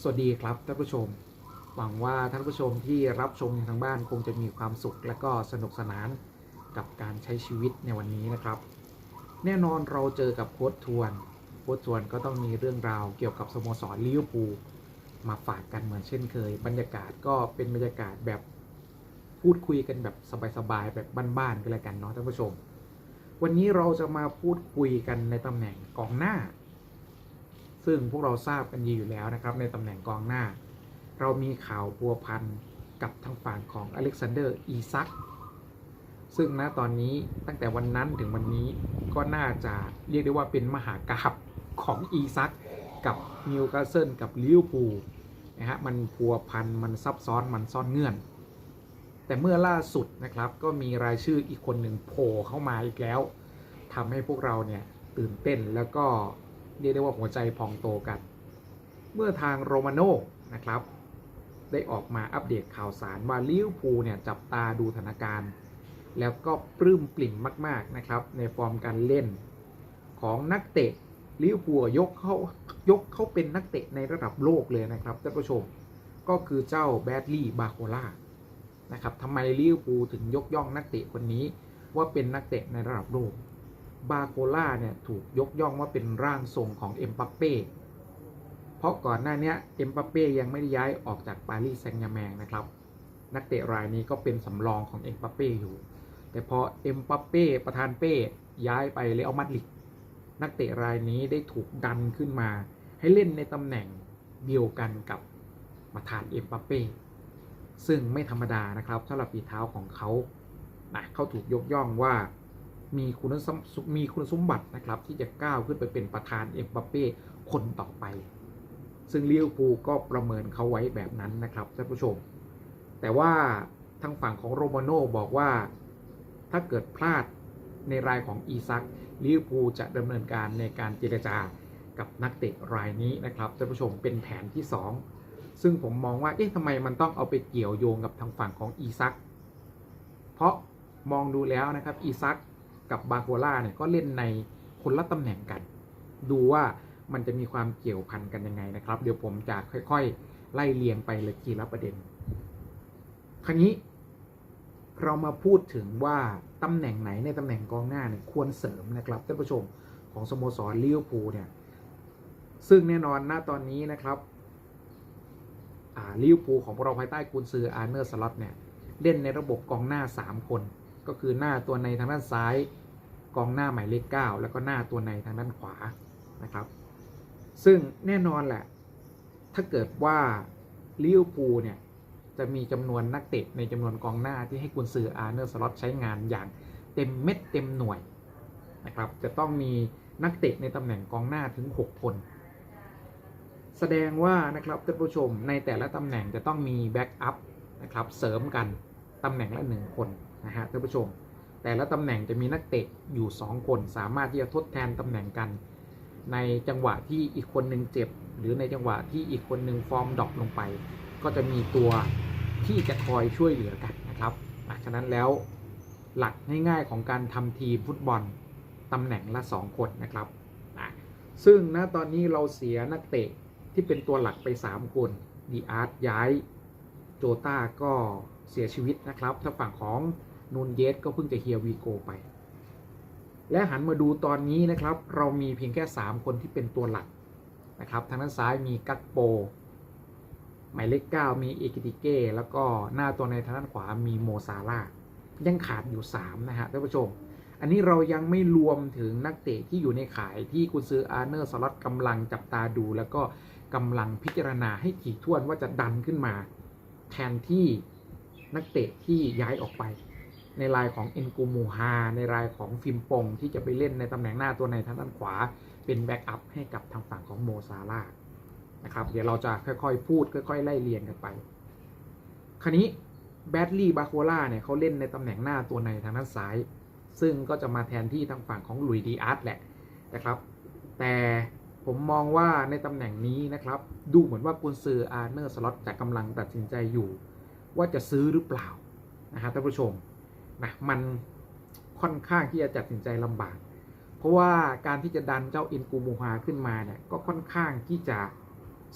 สวัสดีครับท่านผู้ชม หวังว่าท่านผู้ชมที่รับชมทางบ้านคงจะมีความสุขและก็สนุกสนานกับการใช้ชีวิตในวันนี้นะครับ แน่นอนเราเจอกับโค้ชทวน โค้ชทวนก็ต้องมีเรื่องราวเกี่ยวกับสโมสรลิเวอร์พูลมาฝากกันเหมือนเช่นเคย บรรยากาศก็เป็นบรรยากาศแบบพูดคุยกันแบบสบายๆแบบบ้านๆกันเลยกันเนาะท่านผู้ชม วันนี้เราจะมาพูดคุยกันในตำแหน่งกองหน้า ซึ่งพวกเราทราบกันดีอยู่แล้วนะครับ ในตำแหน่งกองหน้า เรามีข่าวพัวพันกับทางฝั่งของอเล็กซานเดอร์อีซักซึ่งณตอนนี้ตั้งแต่วันนั้นถึงวันนี้ก็น่าจะเรียกได้ว่าเป็นมหากราบของอีซักกับนิวคาสเซิลกับลิเวอร์พูลนะฮะมันพัวพันมันซับซ้อนมันซ่อนเงื่อน แต่เมื่อล่าสุดนะครับก็มีรายชื่ออีกคนหนึ่งโผล่เข้ามาอีกแล้วทำให้พวกเราเนี่ยตื่นเต้นแล้วก็ เรียกได้ว่าหัวใจพองโตกัน เมื่อทางโรมาโน่นะครับได้ออกมาอัปเดตข่าวสารว่าลิเวอร์พูลเนี่ยจับตาดูสถานการณ์ แล้วก็ปลื้มปลิ่มมาก ๆนะครับ ในฟอร์มการเล่นของนักเตะลิเวอร์พูลยกเขายกเขาเป็นนักเตะในระดับโลกเลยนะครับท่านผู้ชมก็คือเจ้าแบดลี่บาโคล่านะครับทำไมลิเวอร์พูลถึงยกย่องนักเตะคนนี้ว่าเป็นนักเตะในระดับโลก บาโคล่าเนี่ยถูกยกย่องว่าเป็นร่างทรงของเอ็มบัปเป้ เพราะก่อนหน้านี้เอ็มบัปเป้ยังไม่ได้ย้ายออกจากปารีสแซงต์แชร์แมงนะครับ นักเตะรายนี้ก็เป็นสำรองของเอ็มบัปเป้อยู่ แต่พอเอ็มบัปเป้ประธานเป้ย้ายไปเรอัลมาดริดนักเตะรายนี้ได้ถูกดันขึ้นมา ให้เล่นในตำแหน่งเดียวกันกับประธานเอ็มบัปเป้ซึ่งไม่ธรรมดานะครับสำหรับฝีเท้าของเขานะเขาถูกยกย่องว่า มีคุณสมมีคุณสมบัตินะครับ ที่จะก้าวขึ้นไปเป็นประธานเอ็มบัปเป้คนต่อไป ซึ่งลิเวอร์พูลก็ประเมินเขาไว้แบบนั้นนะครับท่านผู้ชม แต่ว่าทางฝั่งของโรมาโน่บอกว่าถ้าเกิดพลาดในรายของอีซักลิเวอร์พูลจะดำเนินการในการเจรจากับนักเตะรายนี้นะครับท่านผู้ชมเป็นแผนที่ 2 ซึ่งผมมองว่าเอ๊ะทำไมมันต้องเอาไปเกี่ยวโยงกับทางฝั่งของอีซักเพราะมองดูแล้วนะครับอีซัก กับบาโคล่าเนี่ยก็เล่นในคนละตำแหน่งกัน ดูว่ามันจะมีความเกี่ยวพันกันยังไงนะครับ เดี๋ยวผมจะค่อยๆ ไล่เรียงไปเลยทีละประเด็น คราวนี้ เรามาพูดถึงว่าตำแหน่งไหนในตำแหน่งกองหน้าเนี่ยควรเสริมนะครับท่านผู้ชมของสโมสรลิเวอร์พูลเนี่ยซึ่งแน่นอนณตอนนี้นะครับลิเวอร์พูลของพวกเราภายใต้กุนซืออาร์เนอร์สล็อตเนี่ยเล่นในระบบกองหน้า 3 คน ก็คือหน้าตัวในทางด้านซ้าย กองหน้าหมายเลข 9 แล้วก็หน้าตัวในทางด้านขวานะครับ ซึ่งแน่นอนแหละ ถ้าเกิดว่าลิเวอร์พูลเนี่ยจะมีจำนวนนักเตะในจำนวนกองหน้าที่ให้กุนซืออาร์เนอร์สล็อตใช้งานอย่างเต็มเม็ดเต็มหน่วยนะครับ จะต้องมีนักเตะในตำแหน่งกองหน้าถึง 6 คน แสดงว่านะครับท่านผู้ชมในแต่ละตำแหน่งจะต้องมีแบ็กอัพนะครับเสริมกันตำแหน่งละหนึ่งคนนะฮะท่านผู้ชม แต่ละตำแหน่งจะมีนักเตะอยู่ 2 คน สามารถที่จะทดแทนตำแหน่งกัน ในจังหวะที่อีกคนหนึ่งเจ็บ หรือในจังหวะที่อีกคนหนึ่งฟอร์มดรอปลงไป ก็จะมีตัวที่จะคอยช่วยเหลือกันนะครับะฉะนั้นแล้วหลักง่ายๆของการทำทีมฟุตบอลตำแหน่งละ 2 คนนะครับ ซึ่งณตอนนี้เราเสียนักเตะที่เป็นตัวหลักไป 3 คนดีอาร์ตย้ายโจต้าก็เสียชีวิตนะครับถ้าฝั่งของ นูนเยสก็เพิ่งจะเฮียวีโกไป และหันมาดูตอนนี้นะครับ เรามีเพียงแค่ 3 คนที่เป็นตัวหลักนะครับ ทางด้านซ้ายมีกักโป หมายเลข9มีเอกิติเก้แล้วก็หน้าตัวในทางด้านขวามีโมซาร่ายังขาดอยู่ 3 นะฮะท่านผู้ชม อันนี้เรายังไม่รวมถึงนักเตะที่อยู่ในขายที่กุนซืออาร์เนอร์สล็อตกำลังจับตาดู แล้วก็กำลังพิจารณาให้ถี่ถ้วนว่าจะดันขึ้นมา แทนที่นักเตะที่ย้ายออกไป ในรายของเอ็นกูมูฮาในรายของฟิมปงที่จะไปเล่นในตำแหน่งหน้าตัวในทางด้านขวา เป็นแบ็กอัพให้กับทางฝั่งของโมซาร่านะครับ เดี๋ยวเราจะค่อยๆ พูดค่อยๆ ไล่เรียงกันไป คราวนี้แบดลี่บาโคล่าเนี่ยเขาเล่นในตำแหน่งหน้าตัวในทางด้านซ้าย ซึ่งก็จะมาแทนที่ทางฝั่งของลุยดีอาร์ตแหละนะครับ แต่ผมมองว่าในตำแหน่งนี้นะครับ ดูเหมือนว่ากุนซืออาร์เนอร์สล็อตจะกำลังตัดสินใจอยู่ ว่าจะซื้อหรือเปล่านะฮะท่านผู้ชม นะมันค่อนข้างที่จะตัดสินใจลำบาก เพราะว่าการที่จะดันเจ้าอินกูมูฮาขึ้นมาเนี่ยก็ค่อนข้างที่จะ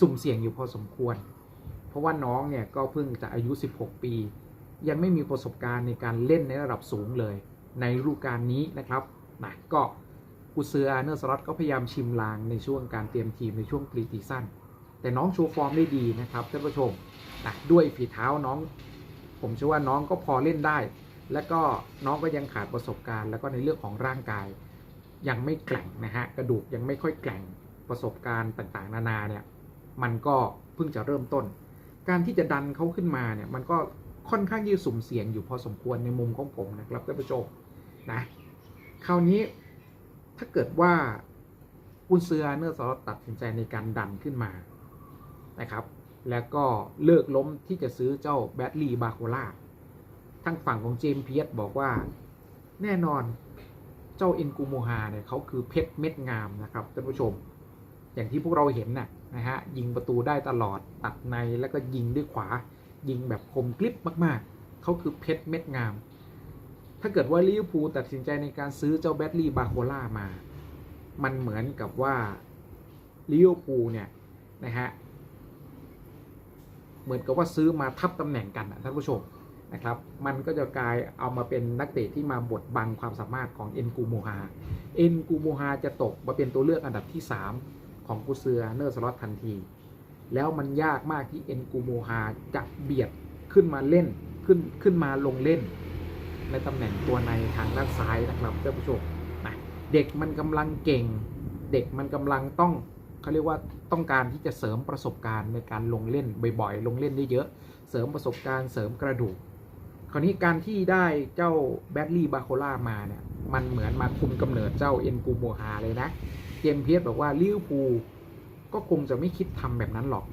สุ่มเสี่ยงอยู่พอสมควร เพราะว่าน้องเนี่ยก็เพิ่งจะอายุ 16 ปี ยังไม่มีประสบการณ์ในการเล่นในระดับสูงเลย ในฤดูกาลนี้นะครับนะก็กูเซอร์อาเนอร์สล็อตก็พยายามชิมลางในช่วงการเตรียมทีมในช่วงปรีซีซั่นแต่น้องโชว์ฟอร์มได้ดีนะครับท่านผู้ชมนะด้วยฝีเท้าน้อง ผมเชื่อว่าน้องก็พอเล่นได้ และก็น้องก็ยังขาดประสบการณ์ แล้วก็ในเรื่องของร่างกายยังไม่แกร่งนะฮะกระดูกยังไม่ค่อยแกร่งประสบการณ์ต่างๆ นานาเนี่ยมันก็เพิ่งจะเริ่มต้น การที่จะดันเขาขึ้นมาเนี่ยมันก็ค่อนข้างยืดสุ่มเสี่ยงอยู่พอสมควรในมุมของผมนะครับท่านผู้ชมนะคราวนี้ถ้าเกิดว่ากุนเซือเนอร์สล็อตตัดสินใจในการดันขึ้นมานะครับ แล้วก็เลิกล้มที่จะซื้อเจ้าแบตลีบาโคล่า ทางฝั่งของเจมส์เพียสบอกว่าแน่นอนเจ้าเอ็นกูโมฮาเนี่ยเขาคือเพชรเม็ดงามนะครับท่านผู้ชม อย่างที่พวกเราเห็นน่ะนะฮะยิงประตูได้ตลอดตัดในแล้วก็ยิงด้วยขวา ยิงแบบคมกลิบมากๆ เขาคือเพชรเม็ดงาม ถ้าเกิดว่าลิเวอร์พูลตัดสินใจในการซื้อเจ้าแบตลี่บาโคล่ามา มันเหมือนกับว่าลิเวอร์พูลเนี่ยนะฮะเหมือนกับว่าซื้อมาทับตำแหน่งกันนะท่านผู้ชม นะครับ มันก็จะกลายเอามาเป็นนักเตะที่มาบดบังความสามารถของเอ็นกูโมฮา เอ็นกูโมฮาจะตกมาเป็นตัวเลือกอันดับที่ 3 ของกูเซือเนอร์สล็อตทันที แล้วมันยากมากที่เอ็นกูโมฮาจะเบียดขึ้นมาเล่นขึ้นขึ้นมาลงเล่น ในตำแหน่งตัวในทางด้านซ้ายนะครับท่านผู้ชมนะเด็กมันกำลังเก่ง เด็กมันกำลังต้องเขาเรียกว่าต้องการที่จะเสริมประสบการณ์ในการลงเล่นบ่อยๆ ลงเล่นได้เยอะ เสริมประสบการณ์เสริมกระดูก คราวนี้การที่ได้เจ้าแบดลี่บาโคล่ามาเนี่ยมันเหมือนมาคุมกำเนิดเจ้าเอ็นกูโมฮาเลยนะ เจมเพียสบอกว่าลิเวอร์พูลก็คงจะไม่คิดทำแบบนั้นหรอก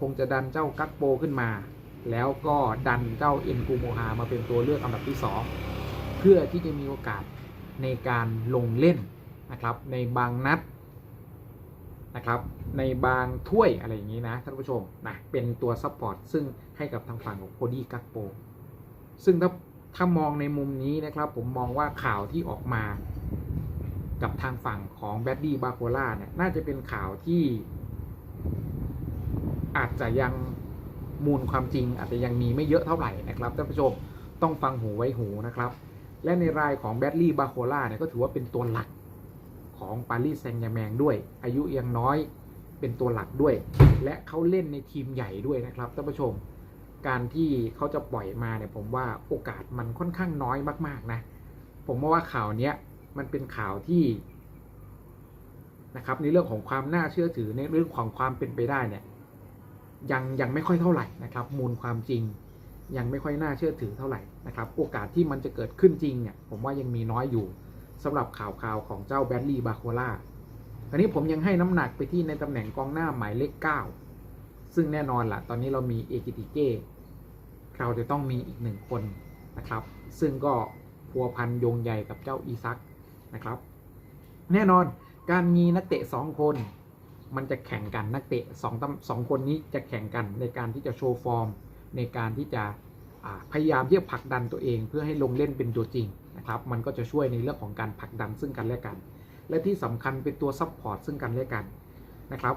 คงจะดันเจ้ากักโปขึ้นมา แล้วก็ดันเจ้าเอ็นกูโมฮามาเป็นตัวเลือกอันดับที่ 2 เพื่อที่จะมีโอกาสในการลงเล่นนะครับในบางนัดนะครับในบางถ้วยอะไรอย่างนี้นะท่านผู้ชมนะเป็นตัวซัพพอร์ตซึ่งให้กับทางฝั่งของโคดี้กักโป ซึ่งถ้าถ้ามองในมุมนี้นะครับ ผมมองว่าข่าวที่ออกมา กับทางฝั่งของแบดดี้บาโคล่าเนี่ยน่าจะเป็นข่าวที่ อาจจะยังมูลความจริง อาจจะยังมีไม่เยอะเท่าไหร่นะครับท่านผู้ชมต้องฟังหูไว้หูนะครับ และในรายของแบดลี่บาโคล่าเนี่ยก็ถือว่าเป็นตัวหลักของปารีสแซงต์แชร์แมงด้วย อายุยังน้อยเป็นตัวหลักด้วย และเขาเล่นในทีมใหญ่ด้วยนะครับท่านผู้ชม การที่เขาจะปล่อยมาเนี่ยผมว่าโอกาสมันค่อนข้างน้อยมาก ๆ นะ ผมว่าข่าวเนี้ยมันเป็นข่าวที่นะครับในเรื่องของความน่าเชื่อถือในเรื่องของความเป็นไปได้เนี่ยยังยังไม่ค่อยเท่าไหร่นะครับ มูลความจริง ยังไม่ค่อยน่าเชื่อถือเท่าไหร่นะครับ โอกาสที่มันจะเกิดขึ้นจริงเนี่ยผมว่ายังมีน้อยอยู่สำหรับข่าวข่าวของเจ้าแบดลี่บาโคล่าอันนี้ผมยังให้น้ำหนักไปที่ในตำแหน่งกองหน้าหมายเลข9ซึ่งแน่นอนละ่ะ ตอนนี้เรามีเอกิติเก้ เราจะต้องมีอีกหนึ่งคนนะครับ ซึ่งก็พัวพันโยงใหญ่กับเจ้าอีซักนะครับ แน่นอนการมีนักเตะ 2 คน มันจะแข่งกันนักเตะ2ตำสองคนนี้จะแข่งกันในการที่จะโชว์ฟอร์ม ในการที่จะพยายามที่จะผลักดันตัวเอง เพื่อให้ลงเล่นเป็นตัวจริงนะครับ มันก็จะช่วยในเรื่องของการผลักดันซึ่งกันและกัน และที่สำคัญเป็นตัวซัพพอร์ตซึ่งกันและกันนะครับ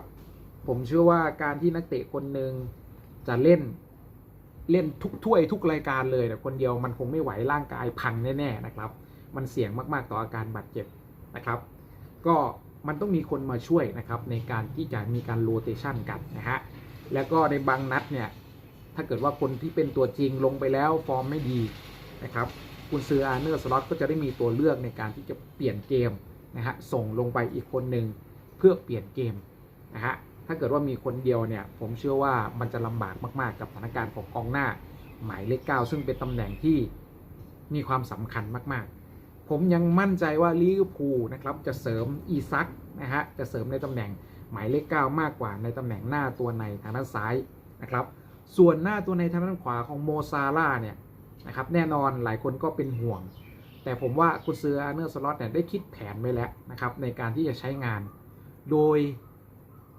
ผมเชื่อว่าการที่นักเตะคนหนึ่งจะเล่น เล่นทุกถ้วยทุกรายการเลยแต่คนเดียวมันคงไม่ไหวร่างกายพังแน่ๆนะครับ มันเสี่ยงมากๆต่ออาการบาดเจ็บนะครับ ก็มันต้องมีคนมาช่วยนะครับในการที่จะมีการโรเตชันกันนะฮะแล้วก็ในบางนัดเนี่ยถ้าเกิดว่าคนที่เป็นตัวจริงลงไปแล้วฟอร์มไม่ดีนะครับคุณซืออาร์เนอร์สล็อตก็จะได้มีตัวเลือกในการที่จะเปลี่ยนเกมนะฮะส่งลงไปอีกคนหนึ่งเพื่อเปลี่ยนเกมนะฮะ ถ้าเกิดว่ามีคนเดียวเนี่ย ผมเชื่อว่ามันจะลำบากมาก ๆ กับสถานการณ์ของกองหน้า หมายเลขเก้าซึ่งเป็นตำแหน่งที่มีความสำคัญมาก ๆ ผมยังมั่นใจว่าลิเวอร์พูลนะครับจะเสริมอีซักนะฮะจะเสริมในตำแหน่งหมายเลขเก้ามากกว่าในตำแหน่งหน้าตัวในทางด้านซ้ายนะครับ ส่วนหน้าตัวในทางด้านขวาของโมซาร่าเนี่ยนะครับแน่นอนหลายคนก็เป็นห่วง แต่ผมว่ากุซืออาร์เนอร์สล็อตเนี่ยได้คิดแผนไว้แล้วนะครับในการที่จะใช้งาน โดย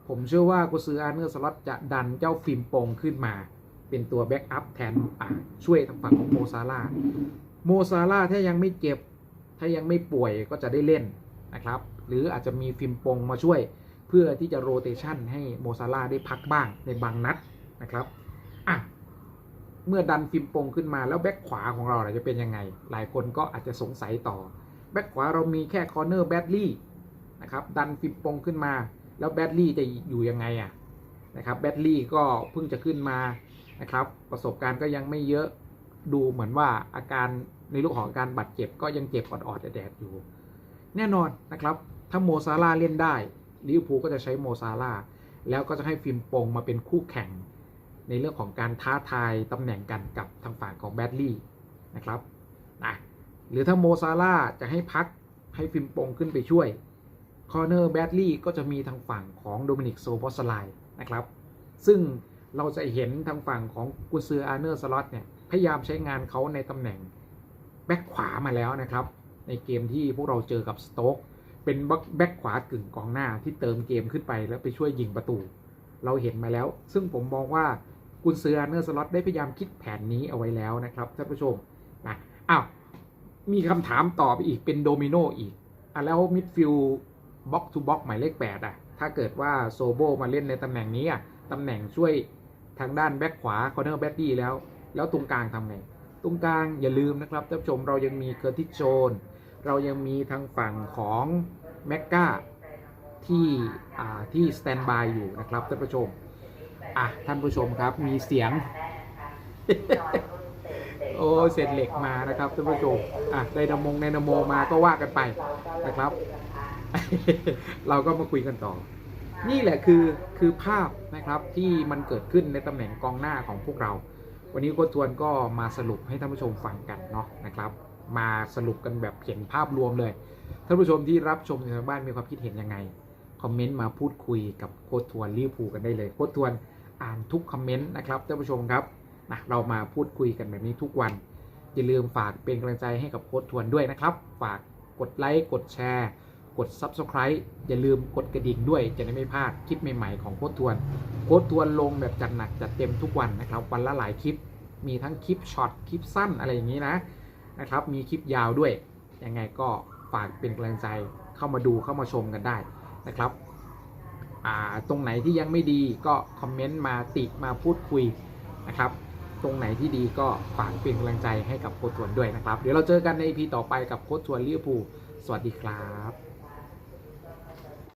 ผมเชื่อว่ากุซืออาร์เนอร์สล็อตจะดันเจ้าฟิล์มโปงขึ้นมา เป็นตัวแบ็กอัพแทนช่วยทางฝั่งของโมซาร่าโมซาร่าถ้ายังไม่เจ็บ ถ้ายังไม่ป่วยก็จะได้เล่นนะครับ หรืออาจจะมีฟิล์มโปงมาช่วย เพื่อที่จะโรเตชันให้โมซาลาได้พักบ้างในบางนัดนะครับอะเมื่อดันฟิมปงขึ้นมาแล้วแบ็คขวาของเราจะเป็นยังไง หลายคนก็อาจจะสงสัยต่อแบ็คขวาเรามีแค่คอร์เนอร์แบดลี่นะครับดันฟิมปงขึ้นมา แล้วแบดลี่จะอยู่ยังไงอะนะครับแบดลี่ก็เพิ่งจะขึ้นมานะครับ ประสบการณ์ก็ยังไม่เยอะดูเหมือนว่าอาการในเรื่องของอาการบาดเจ็บก็ยังเจ็บออดๆแดดอยู่ แน่นอนนะครับ ถ้าโมซาลาเล่นได้ลิเวอร์พูลก็จะใช้โมซาลาแล้วก็จะให้ฟิมปงมาเป็นคู่แข่ง ในเรื่องของการท้าทายตำแหน่งกันกับทางฝั่งของแบดลี่นะครับนะหรือถ้าโมซาลาจะให้พักให้ฟิมปงขึ้นไปช่วย คอเนอร์แบดลี่ก็จะมีทางฝั่งของโดมินิกโซบอสไลนะครับ ซึ่งเราจะเห็นทางฝั่งของกุนซืออาร์เนอร์สล็อตเนี่ย พยายามใช้งานเขาในตำแหน่งแบ็คขวามาแล้วนะครับ ในเกมที่พวกเราเจอกับสโต๊กเป็นแบ็คขวากึ่งกองหน้าที่เติมเกมขึ้นไปแล้วไปช่วยยิงประตู เราเห็นมาแล้ว ซึ่งผมมองว่ากุนซืออาร์เนอร์สล็อตได้พยายามคิดแผนนี้เอาไว้แล้วนะครับท่านผู้ชมนะอ้าวมีคำถามต่อไปอีกเป็นโดมิโนอีกอะแล้วมิดฟิล บ็อกทูบ็อกหมายเลข8อะถ้าเกิดว่าโซโบมาเล่นในตำแหน่งนี้อะตำแหน่งช่วยทางด้านแบ็คขวาคอร์เนอร์แบ็คดี้แล้ว แล้วตรงกลางทำไง ตรงกลางอย่าลืมนะครับท่านผู้ชมเรายังมีเคอร์ติโจน เรายังมีทางฝั่งของแมกกาที่อ่าที่สแตนบายอยู่นะครับท่านผู้ชมอะท่านผู้ชมครับมีเสียง โอ้เศษเหล็กมานะครับท่านผู้ชมอะไดนามงไดนามโมมาก็ว่ากันไปนะครับ เราก็มาคุยกันต่อ นี่แหละคือคือภาพนะครับที่มันเกิดขึ้นในตำแหน่งกองหน้าของพวกเรา วันนี้โค้ชทวนก็มาสรุปให้ท่านผู้ชมฟังกันเนาะนะครับ มาสรุปกันแบบเห็นภาพรวมเลยท่านผู้ชมที่รับชมอยู่ทางบ้านมีความคิดเห็นยังไงคอมเมนต์มาพูดคุยกับโค้ชทวนรีพูลกันได้เลยโค้ชทวนอ่านทุกคอมเมนต์นะครับท่านผู้ชมครับนะเรามาพูดคุยกันแบบนี้ทุกวันอย่าลืมฝากเป็นกำลังใจให้กับโค้ชทวนด้วยนะครับ ฝากกดไลค์กดแชร์ กด Subscribe อย่าลืมกดกระดิ่งด้วยจะได้ไม่พลาดคลิปใหม่ๆของโค้ชทวน โค้ชทวนลงแบบจัดหนักจัดเต็มทุกวันนะครับ วันละหลายคลิป มีทั้งคลิปช็อตคลิปสั้นอะไรอย่างนี้นะนะครับ มีคลิปยาวด้วย ยังไงก็ฝากเป็นกำลังใจเข้ามาดูเข้ามาชมกันได้นะครับตรงไหนที่ยังไม่ดีก็คอมเมนต์มาติมาพูดคุยนะครับตรงไหนที่ดีก็ฝากเป็นกำลังใจให้กับโค้ชทวนด้วยนะครับ เดี๋ยวเราเจอกันใน EP ต่อไปกับโค้ชทวนลิเวอร์พูลสวัสดีครับ